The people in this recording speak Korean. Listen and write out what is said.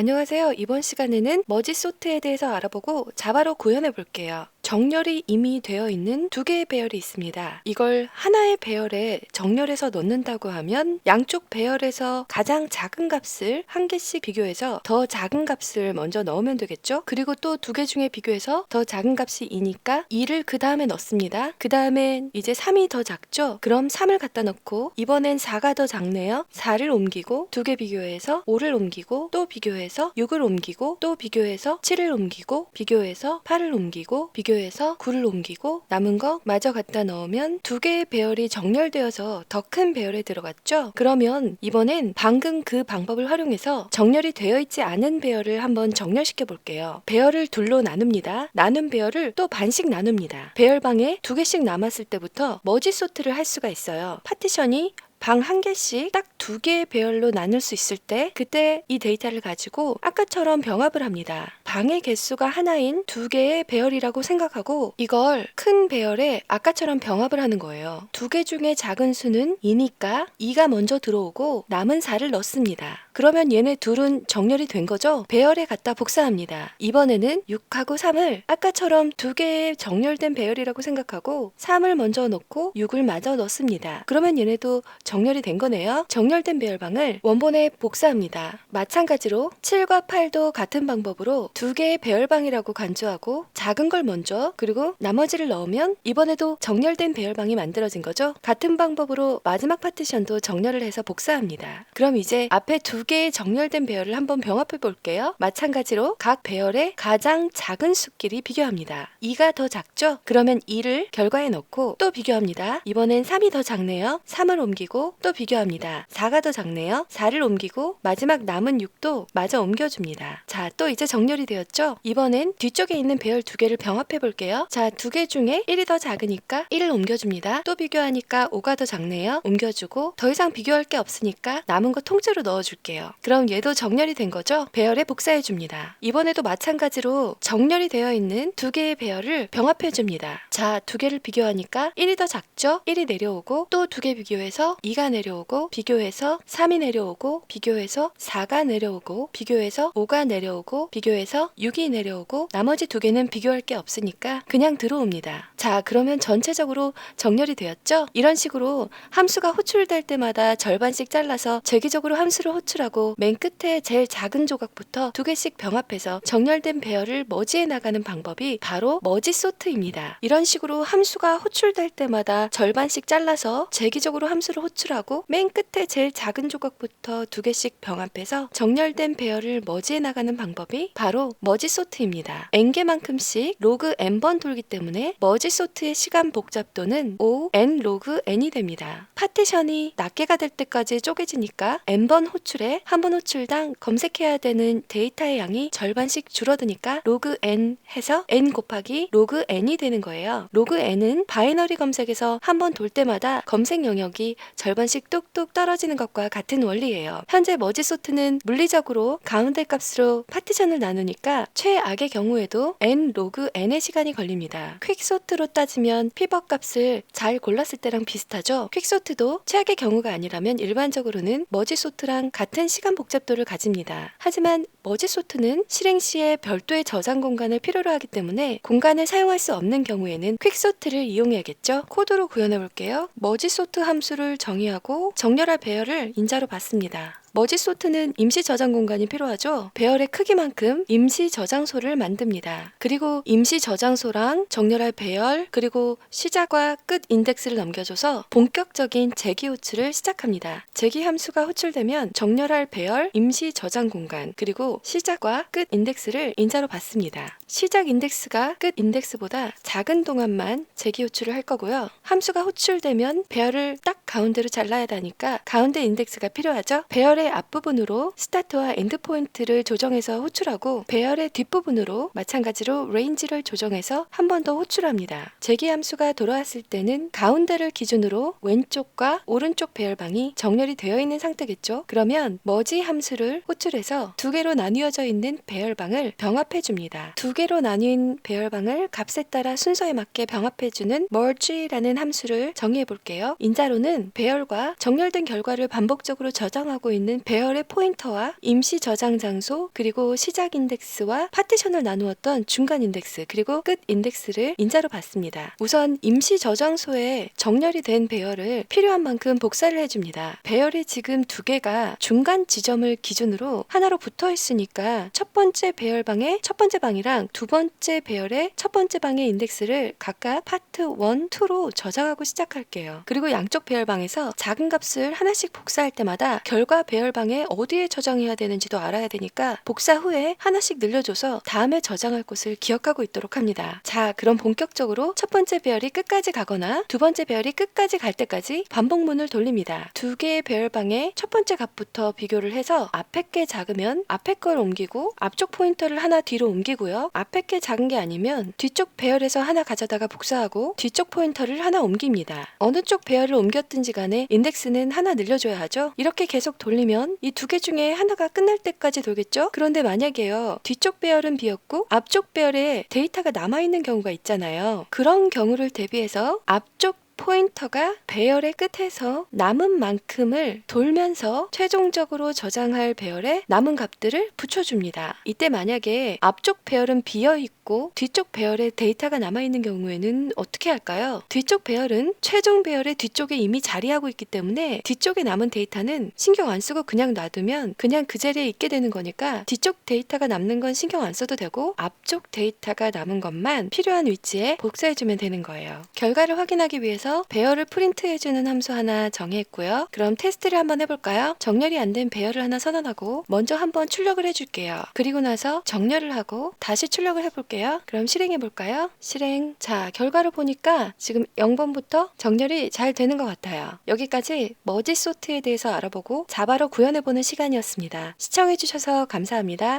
안녕하세요. 이번 시간에는 머지 소트에 대해서 알아보고 자바로 구현해 볼게요. 정렬이 이미 되어 있는 두 개의 배열이 있습니다. 이걸 하나의 배열에 정렬해서 넣는다고 하면 양쪽 배열에서 가장 작은 값을 한 개씩 비교해서 더 작은 값을 먼저 넣으면 되겠죠? 그리고 또 두 개 중에 비교해서 더 작은 값이 2니까 2를 그 다음에 넣습니다. 그 다음엔 이제 3이 더 작죠? 그럼 3을 갖다 넣고 이번엔 4가 더 작네요. 4를 옮기고 두 개 비교해서 5를 옮기고 또 비교해서 6을 옮기고 또 비교해서 7을 옮기고 비교해서 8을 옮기고 비교 해서 9를 옮기고 남은 거 마저 갖다 넣으면 두 개의 배열이 정렬되어서 더 큰 배열에 들어갔죠? 그러면 이번엔 방금 그 방법을 활용해서 정렬이 되어 있지 않은 배열을 한번 정렬시켜 볼게요. 배열을 둘로 나눕니다. 나눈 배열을 또 반씩 나눕니다. 배열방에 두 개씩 남았을 때부터 머지 소트를 할 수가 있어요. 파티션이 방한 개씩 딱 두 개의 배열로 나눌 수 있을 때 그때 이 데이터를 가지고 아까처럼 병합을 합니다. 방의 개수가 하나인 두 개의 배열이라고 생각하고 이걸 큰 배열에 아까처럼 병합을 하는 거예요. 두 개 중에 작은 수는 2니까 2가 먼저 들어오고 남은 4를 넣습니다. 그러면 얘네 둘은 정렬이 된 거죠? 배열에 갖다 복사합니다. 이번에는 6하고 3을 아까처럼 두 개의 정렬된 배열이라고 생각하고 3을 먼저 넣고 6을 마저 넣습니다. 그러면 얘네도 정렬이 된 거네요. 정렬 된 배열방을 원본에 복사합니다. 마찬가지로 7과 8도 같은 방법으로 두 개의 배열방이라고 간주하고 작은 걸 먼저 그리고 나머지를 넣으면 이번에도 정렬된 배열방이 만들어진 거죠. 같은 방법으로 마지막 파티션도 정렬을 해서 복사합니다. 그럼 이제 앞에 두 개의 정렬된 배열을 한번 병합해 볼게요. 마찬가지로 각 배열의 가장 작은 수끼리 비교합니다. 2가 더 작죠? 그러면 2를 결과에 넣고 또 비교합니다. 이번엔 3이 더 작네요. 3을 옮기고 또 비교합니다. 4가 더 작네요. 4를 옮기고 마지막 남은 6도 마저 옮겨줍니다. 자, 또 이제 정렬이 되었죠? 이번엔 뒤쪽에 있는 배열 두 개를 병합해 볼게요. 자, 두 개 중에 1이 더 작으니까 1을 옮겨줍니다. 또 비교하니까 5가 더 작네요. 옮겨주고 더 이상 비교할 게 없으니까 남은 거 통째로 넣어줄게요. 그럼 얘도 정렬이 된 거죠? 배열에 복사해 줍니다. 이번에도 마찬가지로 정렬이 되어 있는 두 개의 배열을 병합해 줍니다. 자, 두 개를 비교하니까 1이 더 작죠? 1이 내려오고 또 두 개 비교해서 2가 내려오고 비교해서 3이 내려오고 비교해서 4가 내려오고 비교해서 5가 내려오고 비교해서 6이 내려오고 나머지 두 개는 비교할 게 없으니까 그냥 들어옵니다. 자, 그러면 전체적으로 정렬이 되었죠? 이런 식으로 함수가 호출될 때마다 절반씩 잘라서 재기적으로 함수를 호출하고 맨 끝에 제일 작은 조각부터 두 개씩 병합해서 정렬된 배열을 머지해 나가는 방법이 바로 머지 소트입니다. 이런 식으로 함수가 호출될 때마다 절반씩 잘라서 재기적으로 함수를 호출하고 맨 끝에 제일 작은 조각부터 두 개씩 병합해서 정렬된 배열을 머지해 나가는 방법이 바로 머지 소트입니다. n개만큼씩 로그 n번 돌기 때문에 머지 소트의 시간 복잡도는 O n 로그 n이 됩니다. 파티션이 낱개가 될 때까지 쪼개지니까 n번 호출에 한 번 호출당 검색해야 되는 데이터의 양이 절반씩 줄어드니까 로그 n 해서 n 곱하기 로그 n이 되는 거예요. 로그 n은 바이너리 검색에서 한 번 돌 때마다 검색 영역이 절반씩 뚝뚝 떨어지 는 것과 같은 원리예요. 현재 머지 소트는 물리적으로 가운데 값으로 파티션을 나누니까 최악의 경우에도 n 로그 n의 시간이 걸립니다. 퀵소트로 따지면 피벗 값을 잘 골랐을 때랑 비슷하죠. 퀵소트도 최악의 경우가 아니라면 일반적으로는 머지 소트랑 같은 시간 복잡도를 가집니다. 하지만 머지 소트는 실행 시에 별도의 저장 공간을 필요로 하기 때문에 공간을 사용할 수 없는 경우에는 퀵소트를 이용해야겠죠. 코드로 구현해 볼게요. 머지 소트 함수를 정의하고 정렬할 배열 을 인자로 받습니다. 머지 소트는 임시 저장 공간이 필요하죠. 배열의 크기만큼 임시 저장소를 만듭니다. 그리고 임시 저장소랑 정렬할 배열 그리고 시작과 끝 인덱스를 넘겨줘서 본격적인 재기 호출을 시작합니다. 재기 함수가 호출되면 정렬할 배열, 임시 저장 공간 그리고 시작과 끝 인덱스를 인자로 받습니다. 시작 인덱스가 끝 인덱스보다 작은 동안만 재기 호출을 할 거고요. 함수가 호출되면 배열을 딱 가운데로 잘라야 하니까 가운데 인덱스가 필요하죠. 배열의 앞부분으로 스타트와 엔드 포인트를 조정해서 호출하고 배열의 뒷부분으로 마찬가지로 레인지를 조정해서 한 번 더 호출합니다. 재기 함수가 돌아왔을 때는 가운데를 기준으로 왼쪽과 오른쪽 배열방이 정렬이 되어 있는 상태겠죠. 그러면 머지 함수를 호출해서 두 개로 나뉘어져 있는 배열방을 병합해 줍니다. 두 개로 나뉜 배열방을 값에 따라 순서에 맞게 병합해 주는 merge라는 함수를 정의해 볼게요. 인자로는 배열과 정렬된 결과를 반복적으로 저장하고 있는 배열의 포인터와 임시 저장 장소 그리고 시작 인덱스와 파티션을 나누었던 중간 인덱스 그리고 끝 인덱스를 인자로 봤습니다. 우선 임시 저장소에 정렬이 된 배열을 필요한 만큼 복사를 해줍니다. 배열이 지금 두 개가 중간 지점을 기준으로 하나로 붙어 있으니까 첫 번째 배열방의 첫 번째 방이랑 두 번째 배열의 첫 번째 방의 인덱스를 각각 파트 1, 2로 저장하고 시작할게요. 그리고 양쪽 배열방 에서 작은 값을 하나씩 복사할 때마다 결과 배열방에 어디에 저장해야 되는지도 알아야 되니까 복사 후에 하나씩 늘려줘서 다음에 저장할 곳을 기억하고 있도록 합니다. 자, 그럼 본격적으로 첫 번째 배열이 끝까지 가거나 두 번째 배열이 끝까지 갈 때까지 반복문을 돌립니다. 두 개의 배열방의 첫 번째 값부터 비교를 해서 앞에 게 작으면 앞에 걸 옮기고 앞쪽 포인터를 하나 뒤로 옮기고요. 앞에 게 작은 게 아니면 뒤쪽 배열에서 하나 가져다가 복사하고 뒤쪽 포인터를 하나 옮깁니다. 어느 쪽 배열을 옮겼든 지 간에 인덱스는 하나 늘려줘야 하죠. 이렇게 계속 돌리면 이 두 개 중에 하나가 끝날 때까지 돌겠죠? 그런데 만약에요. 뒤쪽 배열은 비었고 앞쪽 배열에 데이터가 남아있는 경우가 있잖아요. 그런 경우를 대비해서 앞쪽 포인터가 배열의 끝에서 남은 만큼을 돌면서 최종적으로 저장할 배열에 남은 값들을 붙여줍니다. 이때 만약에 앞쪽 배열은 비어 있고 뒤쪽 배열에 데이터가 남아 있는 경우에는 어떻게 할까요? 뒤쪽 배열은 최종 배열의 뒤쪽에 이미 자리하고 있기 때문에 뒤쪽에 남은 데이터는 신경 안 쓰고 그냥 놔두면 그냥 그 자리에 있게 되는 거니까 뒤쪽 데이터가 남는 건 신경 안 써도 되고 앞쪽 데이터가 남은 것만 필요한 위치에 복사해주면 되는 거예요. 결과를 확인하기 위 해서 배열을 프린트해주는 함수 하나 정했고요. 그럼 테스트를 한번 해볼까요? 정렬이 안 된 배열을 하나 선언하고 먼저 한번 출력을 해줄게요. 그리고 나서 정렬을 하고 다시 출력을 해볼게요. 그럼 실행해볼까요? 실행. 자, 결과를 보니까 지금 0번부터 정렬이 잘 되는 것 같아요. 여기까지 머지 소트에 대해서 알아보고 자바로 구현해보는 시간이었습니다. 시청해주셔서 감사합니다.